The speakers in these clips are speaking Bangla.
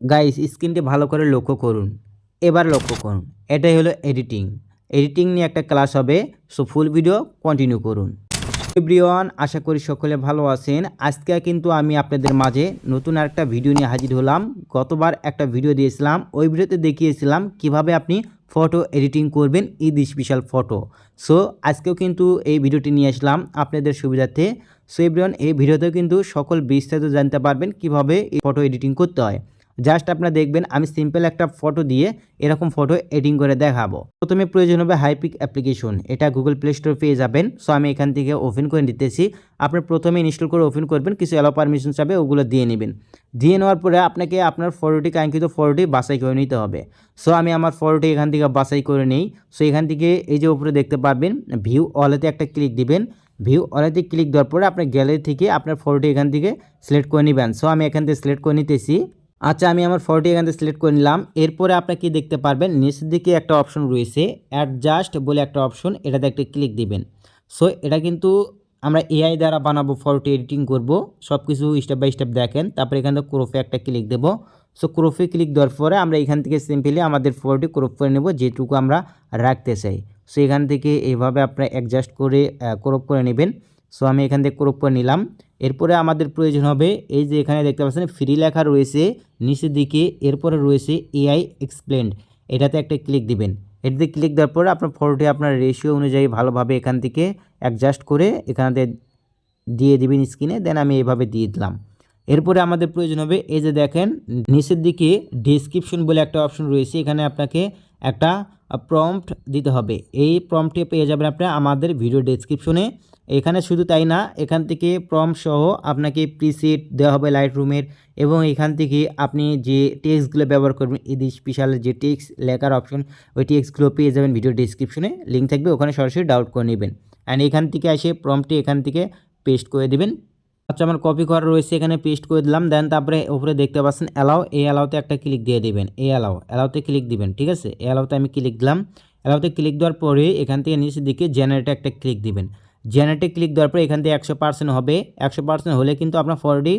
গাইস স্ক্রিনটি ভালো করে লক্ষ্য করুন। এবার লক্ষ্য করুন, এটাই হলো এডিটিং এডিটিং নিয়ে একটা ক্লাস হবে সো ফুল ভিডিও কন্টিনিউ করুন। এভরিওয়ান আশা করি সকলে ভালো আছেন। আজকে কিন্তু আমি আপনাদের মাঝে নতুন আরেকটা ভিডিও নিয়ে হাজির হলাম। গতবার একটা ভিডিও দিয়েছিলাম, ওই ভিডিওতে দেখিয়েছিলাম কীভাবে আপনি ফটো এডিটিং করবেন, ঈদ স্পেশাল ফটো সো আজকেও কিন্তু এই ভিডিওটি নিয়ে আসলাম আপনাদের সুবিধার্থে। সো এভরিওয়ান এই ভিডিওতেও কিন্তু সকল বিস্তারিত জানতে পারবেন কীভাবে ফটো এডিটিং করতে হয়। জাস্ট আপনারা দেখবেন, আমি সিম্পল একটা ফটো দিয়ে এরকম ফটো এডিটিং করে দেখাবো। প্রথমে প্রয়োজন হবে হাইপিক অ্যাপ্লিকেশন এটা গুগল প্লে স্টোর পেয়ে যাবেন। সো আমি এখান থেকে ওপেন করে নিতেছি। আপনি প্রথমে ইনস্টল করে ওপেন করবেন। কিছু অ্যালো পারমিশন চাবে ওগুলো দিয়ে নেবেন। দিয়ে নেওয়ার পরে আপনাকে আপনার ফটোটি কাঙ্ক্ষিত ফটোটি বাছাই করে নিতে হবে। সো আমি আমার ফটোটি এখান থেকে বাছাই করে নেই। সো এখান থেকে এই যে উপরে দেখতে পারবেন ভিউ অলেতে একটা ক্লিক দিবেন। ভিউ অলেতে ক্লিক দেওয়ার পরে আপনার গ্যালারি থেকে আপনার ফটোটি এখান থেকে সিলেক্ট করে নেবেন। সো আমি এখান থেকে সিলেক্ট করে নিতেছি। আচ্ছা আমি আমার ফটোটি এখান থেকে সিলেক্ট করে নিলাম। এরপরে আপনাকে দেখতে পারবেন? নিচের দিকে একটা অপশন রয়েছে, অ্যাডজাস্ট বলে একটা অপশন, এটাতে একটা ক্লিক দিবেন। সো, এটা কিন্তু আমরা এআই দ্বারা বানাবো ফটোটি এডিটিং করব সব কিছু স্টেপ বাই স্টেপ দেখেন, তারপরে এখান থেকে ক্রোফে একটা ক্লিক দেব। সো ক্রোফে ক্লিক দেওয়ার পরে আমরা এখান থেকে সিম্পলি আমাদের ফটোটি ক্রপ করে নেব, যেটুকু আমরা রাখতে চাই। সো, এখান থেকে এইভাবে আপনারা অ্যাডজাস্ট করে ক্রপ করে নেবেন। সো, আমি এখান থেকে ক্রপ করে নিলাম। এরপরে আমাদের প্রয়োজন হবে, এই যে এখানে দেখতে পাচ্ছেন ফ্রি লেখা রয়েছে, নিচের দিকে এরপরে রয়েছে এআই এক্সপ্লেন্ড এটাতে একটা ক্লিক দিবেন। এটাতে ক্লিক দেওয়ার পরে আপনার ফটোটি আপনার রেশিও অনুযায়ী ভালোভাবে এখান থেকে অ্যাডজাস্ট করে এখানে দিয়ে দিবেন স্ক্রিনে দেন আমি এইভাবে দিয়ে দিলাম। এরপরে আমাদের প্রয়োজন হবে, এই যে দেখেন, নিচের দিকে ডেসক্রিপশন বলে একটা অপশন রয়েছে, এখানে আপনাকে একটা প্রম্পট দিতে হবে। এই প্রম্পটে পেয়ে যাবেন আপনি আমাদের ভিডিও ডেসক্রিপশনে এখানে শুধু তাই না, এখান থেকে প্রম সহ আপনাকে প্রিসেট দেওয়া হবে লাইট রুমের এবং এখান থেকে আপনি যে টেক্সটগুলো ব্যবহার করবেন ঈদ স্পেশাল যে টেক্সট লেখার অপশন ওই টেক্সটগুলো পেয়ে যাবেন ভিডিও ডিসক্রিপশনে লিঙ্ক থাকবে, ওখানে সরাসরি ডাউট করে নেবেন। অ্যান্ড এখান থেকে এসে প্রমটি এখান থেকে পেস্ট করে দেবেন। আচ্ছা আমার কপি করা রয়েছে, এখানে পেস্ট করে দিলাম দেন তারপরে উপরে দেখতে পাচ্ছেন অ্যালাও এই অ্যালাওতে একটা ক্লিক দিয়ে দেবেন, এই অ্যালাও অ্যালাওতে ক্লিক দিবেন, ঠিক আছে? এই অ্যালাওতে আমি ক্লিক দিলাম অ্যালাওতে ক্লিক দেওয়ার পরে এখান থেকে নিচের দিকে জেনারেটে একটা ক্লিক দিবেন। জেনারেটে ক্লিক দেওয়ার পরে এখান থেকে একশো পার্সেন্ট হবে, একশো পার্সেন্ট হলে কিন্তু আপনার ফটোটি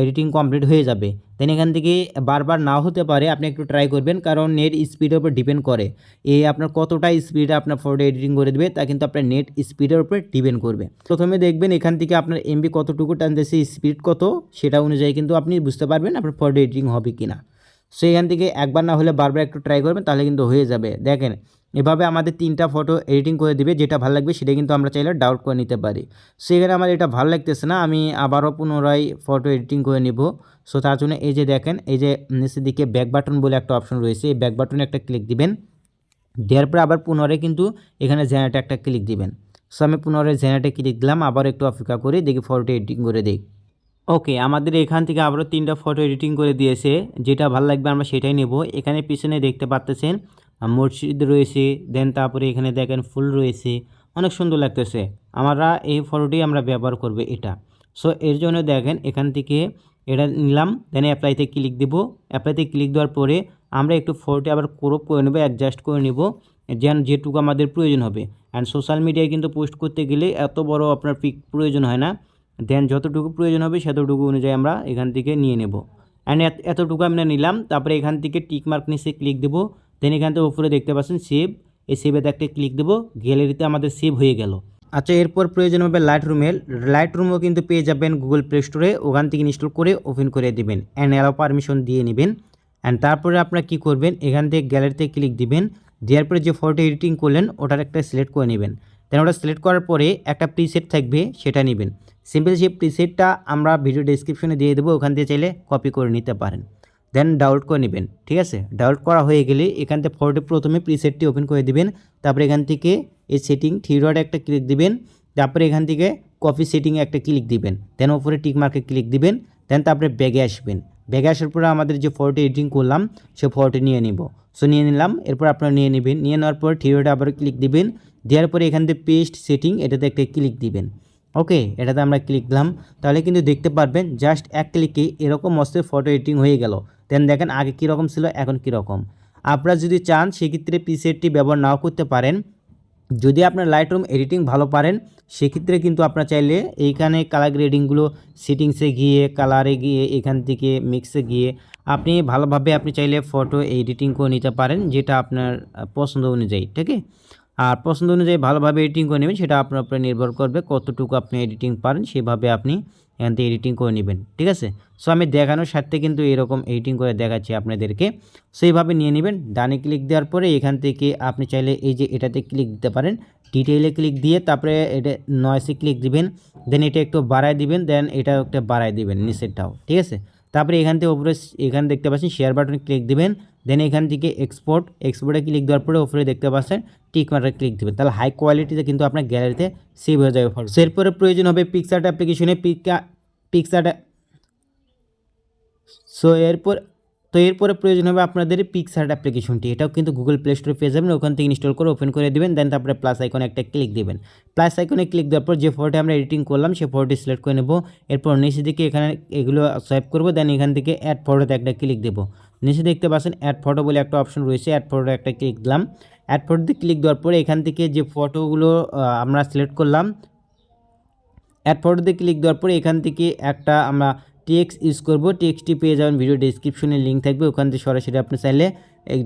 এডিটিং কমপ্লিট হয়ে যাবে। দেন এখান থেকে বারবার নাও হতে পারে, আপনি একটু ট্রাই করবেন, কারণ নেট স্পিডের উপর ডিপেন্ড করে। এই আপনার কতটা স্পিডে আপনার ফটো এডিটিং করে দেবে, তা কিন্তু আপনার নেট স্পিডের উপরে ডিপেন্ড করবে। প্রথমে দেখবেন এখান থেকে আপনার এমবি কতটুকু টানতেছে স্পিড কত, সেটা অনুযায়ী কিন্তু আপনি বুঝতে পারবেন আপনার ফটো এডিটিং হবে কি না সো এখান থেকে একবার না হলে বারবার একটু ট্রাই করবেন, তাহলে কিন্তু হয়ে যাবে। দেখেন এভাবে আমাদের তিনটা ফটো এডিটিং করে দিবে, যেটা ভালো লাগবে সেটা কিন্তু আমরা চাইলে ডাউট করে নিতে পারি। সেখানে আমার এটা ভালো লাগতেছে না, আমি আবারও পুনরায় ফটো এডিটিং করে নিব। সো তার জন্য এই যে দেখেন, এই যে নিচের দিকে ব্যাক বাটন বলে একটা অপশন রয়েছে, এই ব্যাক বাটনে একটা ক্লিক দিবেন। দেওয়ার পরে আবার পুনরায় কিন্তু এখানে জেনারেটে একটা ক্লিক দিবেন। সো আমি পুনরায় জেনারেটে ক্লিক দিলাম, আবার একটু অপেক্ষা করে, দেখি ফটোটি এডিটিং করে দিই। ওকে, আমাদের এখান থেকে আবারও তিনটা ফটো এডিটিং করে দিয়েছে, যেটা ভালো লাগবে আমরা সেটাই নেব। এখানে পিছনে দেখতে পাচ্তেছেন মসজিদ রয়েছে দেন তারপরে এখানে দেখেন ফুল রয়েছে, অনেক সুন্দর লাগতেছে। আমরা এই ফটোটি আমরা ব্যবহার করব এটা। সো এর জন্য দেখেন এখান থেকে এটা নিলাম দেন অ্যাপ্লাইতে ক্লিক দেবো। অ্যাপ্লাইতে ক্লিক দেওয়ার পরে আমরা একটু ফটোটি আবার ক্রপ করে নেব অ্যাডজাস্ট করে নেব, যেন যেটুকু আমাদের প্রয়োজন হবে। অ্যান্ড সোশ্যাল মিডিয়ায় কিন্তু পোস্ট করতে গেলে এত বড় আপনার পিক প্রয়োজন হয় না। দেন যতটুকু প্রয়োজন হবে সেতটুকু অনুযায়ী আমরা এখান থেকে নিয়ে নেব। অ্যান্ড এতটুকু আমরা নিলাম, তারপরে এখান থেকে টিক মার্ক নিচে ক্লিক দেবো। দেন এখান থেকে উপরে দেখতে পাচ্ছেন সেভ এই সেভেতে একটা ক্লিক দেবো গ্যালারিতে আমাদের সেভ হয়ে গেল। আচ্ছা এরপর প্রয়োজন হবে লাইট রুমের লাইট রুমও কিন্তু পেয়ে যাবেন গুগল প্লে স্টোরে ওখান থেকে ইনস্টল করে ওপেন করে দেবেন অ্যান্ড অ্যালো পারমিশন দিয়ে নেবেন। অ্যান্ড তারপরে আপনারা কী করবেন? এখান থেকে গ্যালারিতে ক্লিক দিবেন। দেওয়ার পরে যে ফটো এডিটিং করলেন, ওটার একটা সিলেক্ট করে নেবেন। দেন ওটা সিলেক্ট করার পরে একটা প্রিসেট থাকবে, সেটা নেবেন। সিম্পল সেই প্রিসেটটা আমরা ভিডিও ডিসক্রিপশনে দিয়ে দেবো। ওখান থেকে চাইলে কপি করে নিতে পারেন। দেন ডাউনলোড করে নেবেন, ঠিক আছে? ডাউনলোড করা হয়ে গেলে এখান থেকে ফটোটি প্রথমে প্রিসেটটি ওপেন করে দিবেন, তারপরে এখান থেকে এই সেটিং থ্রি ডট একটা ক্লিক দিবেন, তারপরে এখান থেকে কপি সেটিংয়ে একটা ক্লিক দিবেন দেন ওপরে টিক মার্কে ক্লিক দিবেন দেন তারপরে ব্যাগে আসবেন। ব্যাগে আসার পরে আমাদের যে ফটোটি এডিটিং করলাম, সে ফটোটি নিয়ে নিব। সো নিয়ে নিলাম, এরপর আপনারা নিয়ে নেবেন, নিয়ে নেওয়ার পর থ্রি ডটে আবার ক্লিক দিবেন, দেওয়ার পরে এখান থেকে পেস্ট সেটিং এটাতে একটা ক্লিক দিবেন। ওকে এটাতে আমরা ক্লিক দিলাম। তাহলে কিন্তু দেখতে পারবেন জাস্ট এক ক্লিকে এরকম মস্ত ফটো এডিটিং হয়ে গেল। দেন দেখেন আগে কীরকম ছিল, এখন কীরকম আপনারা যদি চান, সেক্ষেত্রে প্রিসেটটি ব্যবহার নাও করতে পারেন। যদি আপনার লাইট রুম এডিটিং ভালো পারেন, সেক্ষেত্রে কিন্তু আপনার চাইলে এইখানে কালার গ্রেডিংগুলো সেটিংসে গিয়ে কালারে গিয়ে, এখান থেকে মিক্সে গিয়ে আপনি ভালোভাবে আপনি চাইলে ফটো এডিটিং করে নিতে পারেন, যেটা আপনার পছন্দ অনুযায়ী, ঠিক আছে? আর পছন্দ অনুযায়ী ভালোভাবে এডিটিং করে নেবেন, সেটা আপনার উপরে নির্ভর করবে কতটুকু আপনি এডিটিং পারেন, সেভাবে আপনি এখান থেকে এডিটিং করে নেবেন, ঠিক আছে? সো আমি দেখানোর সাথে কিন্তু এরকম এডিটিং করে দেখাচ্ছি আপনাদেরকে। সো এইভাবে নিয়ে নেবেন, ডানে ক্লিক দেওয়ার পরে এখান থেকে আপনি চাইলে এই যে এটাতে ক্লিক দিতে পারেন ডিটেইলে ক্লিক দিয়ে তারপরে এটা নয়েসে ক্লিক দিবেন দেন এটা একটু বাড়ায় দিবেন দেন এটা একটা বাড়ায় দিবেন নিচেরটাও, ঠিক আছে? তারপরে এখান থেকে ওপরে এখানে দেখতে পাচ্ছেন শেয়ার বাটনে ক্লিক দেবেন দেন এখান থেকে এক্সপোর্ট এক্সপোর্টে ক্লিক দেওয়ার পরে ওপরে দেখতে পাচ্ছেন টিক মার্কে ক্লিক দেবেন। তাহলে হাই কোয়ালিটিতে কিন্তু আপনার গ্যালারিতে সেভ হয়ে যাবে ফটো এরপরে প্রয়োজন হবে পিকচার্ট অ্যাপ্লিকেশনে পিকা পিকচার্ট সো এরপর তো এরপরে প্রয়োজন হবে আপনাদের পিকসার্ট অ্যাপ্লিকেশনটি এটাও কিন্তু গুগল প্লে স্টোরে পেয়ে যাবেন, ওখান থেকে ইনস্টল করে ওপেন করে দেবেন দেন তারপরে প্লাস আইকনে একটা ক্লিক দেবেন। প্লাস আইকনে ক্লিক দেওয়ার পর যে ফটোটি আমরা এডিটিং করলাম সেই ফটোটি সিলেক্ট করে নেব। এরপর নিচে দিকে এখানে এগুলো সোয়াইপ করব দেন এখান থেকে অ্যাড ফটোতে একটা ক্লিক দেবো। নিচে দেখতে পাচ্ছেন অ্যাড ফটো বলে একটা অপশন রয়েছে অ্যাড ফটোতে একটা ক্লিক দিলাম। অ্যাড ফটোতে ক্লিক দেওয়ার পরে এখান থেকে যে ফটোগুলো আমরা সিলেক্ট করলাম অ্যাড ফটোতে ক্লিক দেওয়ার পরে এখান থেকে একটা আমরা টেক্সট ইউজ করব, টেক্সটটি পেয়ে যাবেন, ভিডিও ডিসক্রিপশনে লিঙ্ক থাকবে, ওখান থেকে সরাসরি আপনি চাইলে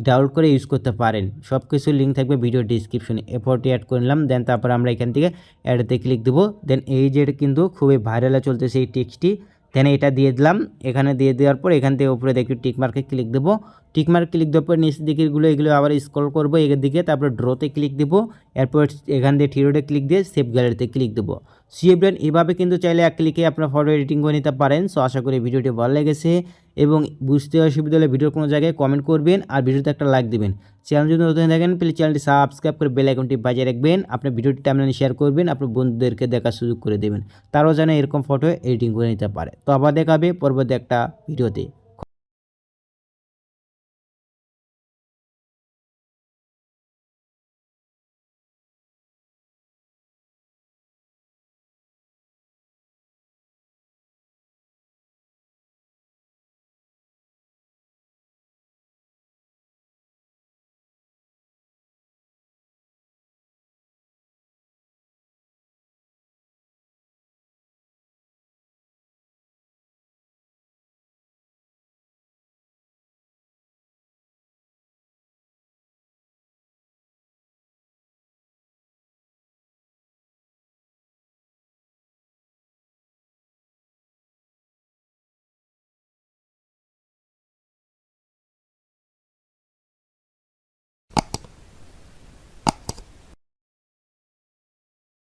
ডাউনলোড করে ইউজ করতে পারেন। সব কিছু লিঙ্ক থাকবে ভিডিও ডিসক্রিপশনে এ ফটোটি অ্যাড করে নিলাম দেন তারপর আমরা এখান থেকে অ্যাডতে ক্লিক দেবো। দেন এই যে কিন্তু খুবই ভাইরালে চলতেছে এই টেক্সটটি দেন এটা দিয়ে দিলাম। এখানে দিয়ে দেওয়ার পর এখান থেকে উপরে দেখি টিক মার্কে ক্লিক দেবো। টিক মার্ক ক্লিক দেওয়ার পর নিচের দিকেরগুলো, এগুলো আবার স্ক্রল করব, এর দিকে তারপর ড্রোতে ক্লিক দেবো, এরপর এখান দিয়ে থিরোডে ক্লিক দিয়ে সেভ গ্যালারিতে ক্লিক দেবো। সিএ ব্র্যান্ড এভাবে কিন্তু চাইলে এক ক্লিকে আপনার ফটো এডিটিং করে নিতে পারেন। সো আশা করি ভিডিওটি ভালো লেগেছে এবং বুঝতে অসুবিধা হলে ভিডিওর কোনো জায়গায় কমেন্ট করবেন আর ভিডিওতে একটা লাইক দিবেন। চ্যানেল যদি নতুন থাকেন প্লিজ চ্যানেলটি সাবস্ক্রাইব করে বেল আইকনটি বাজিয়ে রাখবেন। আপনার ভিডিওটি টাইমলাইনে শেয়ার করবেন, আপনার বন্ধুদেরকে দেখার সুযোগ করে দেবেন। তারাও যেন এরকম ফটো এডিটিং করে নিতে পারে। তো আবার দেখাবে পরবর্তী একটা ভিডিওতে